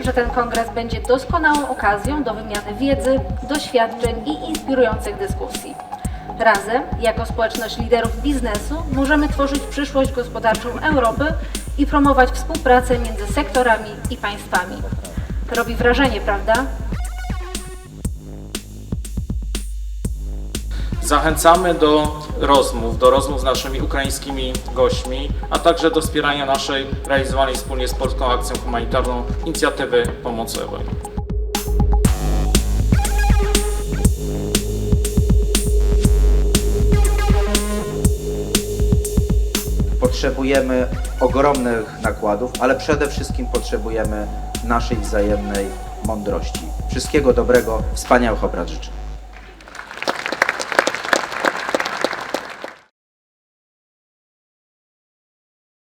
że ten kongres będzie doskonałą okazją do wymiany wiedzy, doświadczeń i inspirujących dyskusji. Razem, jako społeczność liderów biznesu, możemy tworzyć przyszłość gospodarczą Europy i promować współpracę między sektorami i państwami. Robi wrażenie, prawda? Zachęcamy do rozmów, do rozmów z naszymi ukraińskimi gośćmi, a także do wspierania naszej realizowanej wspólnie z Polską Akcją Humanitarną inicjatywy pomocowej. Potrzebujemy ogromnych nakładów, ale przede wszystkim potrzebujemy naszej wzajemnej mądrości. Wszystkiego dobrego, wspaniałych obrad.